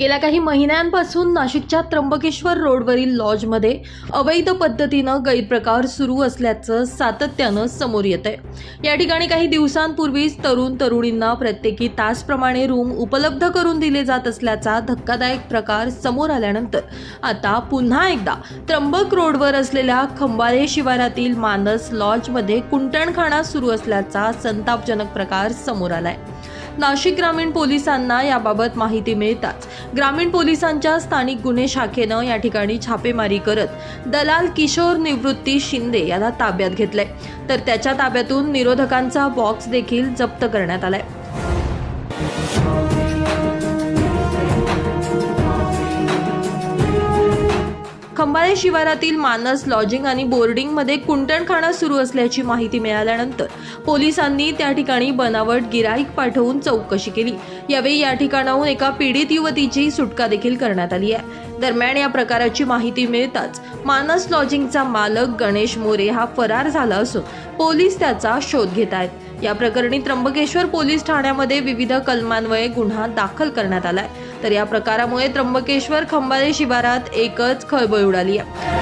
गेल्या काही महिन्यांपासून नाशिकच्या त्र्यंबकेश्वर रोडवरील लॉजमध्ये अवैध पद्धतीनं गैरप्रकार सुरू असल्याचं सातत्यानं समोर येत आहे. या ठिकाणी काही दिवसांपूर्वीच तरुण तरुणींना प्रत्येकी तासप्रमाणे रूम उपलब्ध करून दिले जात असल्याचा धक्कादायक प्रकार समोर आल्यानंतर आता पुन्हा एकदा त्र्यंबक रोडवर असलेल्या खंबाळे शिवारातील मानस लॉजमध्ये कुंटणखाणा सुरू असल्याचा संतापजनक प्रकार समोर आलाय. नाशिक ग्रामीण पोलिसांना याबाबत माहिती मिळताच. ग्रामीण पोलिसांच्या स्थानिक गुन्हे शाखेनं या ठिकाणी छापेमारी करत दलाल किशोर निवृत्ती शिंदे याला ताब्यात घेतलंय. तर त्याच्या ताब्यातून निरोधकांचा बॉक्स देखील जप्त करण्यात आलाय. खंबाळे शिवारातील मानस लॉजिंग आणि बोर्डिंगमध्ये कुंटणखाना सुरू असल्याची माहिती मिळाल्यानंतर पोलिसांनी त्या ठिकाणी बनावट गिराईक पाठवून चौकशी केली. यावेळी या ठिकाणाहून एका पीडित युवतीची सुटका देखील करण्यात आली आहे. दरम्यान या प्रकाराची माहिती मिळताच मानस लॉजिंगचा मालक गणेश मोरे हा फरार झाला असून पोलीस त्याचा शोध घेत आहेत. या प्रकरणी त्र्यंबकेश्वर पोलीस ठाण्यामध्ये विविध कलमान्वये गुन्हा दाखल करण्यात आलाय. तर या प्रकारामुळे त्र्यंबकेश्वर खंबाळे शिवारात एकच खळबळ उडाली आहे.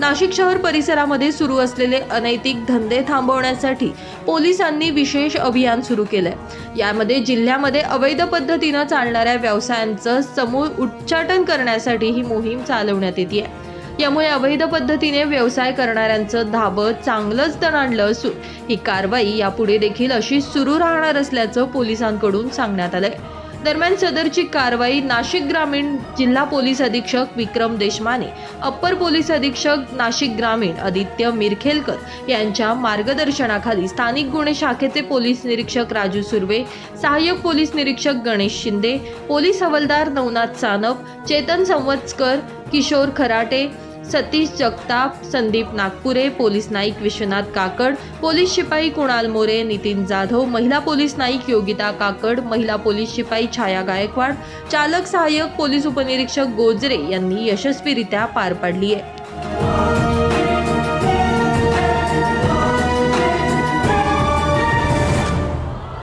नाशिक शहर परिसरामध्ये सुरू असलेले अनैतिक धंदे थांबवण्यासाठी पोलिसांनी विशेष अभियान सुरू केलंय. यामध्ये जिल्ह्यामध्ये अवैध पद्धतीनं चालणाऱ्या व्यवसायांचं समूळ उच्चाटन करण्यासाठी ही मोहीम चालवण्यात येते यामुळे अवैध पद्धतीने व्यवसाय करणाऱ्यांचं धाबं चांगलंच तणाणलं असून ही कारवाई यापुढे देखील अशी सुरू राहणार असल्याचं पोलिसांकडून सांगण्यात आलंय. दरम्यान सदरची कारवाई नाशिक ग्रामीण जिल्हा पोलीस अधीक्षक विक्रम देशमाने अप्पर पोलीस अधीक्षक नाशिक ग्रामीण आदित्य मिरखेलकर यांच्या मार्गदर्शनाखाली स्थानिक गुन्हे शाखेचे पोलीस निरीक्षक राजू सुर्वे सहाय्यक पोलीस निरीक्षक गणेश शिंदे पोलीस हवालदार नवनाथ सानप चेतन संवत्सकर किशोर खराटे सतीश जगताप संदीप नागपुरे पोलीस नाईक विश्वनाथ काकड पोलीस शिपाई कुणाल मोरे नितीन जाधव महिला पोलीस नाईक योगिता काकड महिला पोलीस शिपाई छाया गायकवाड चालक सहाय्यक पोलीस उपनिरीक्षक गोजरे यांनी यशस्वीरित्या पार पाडली आहे.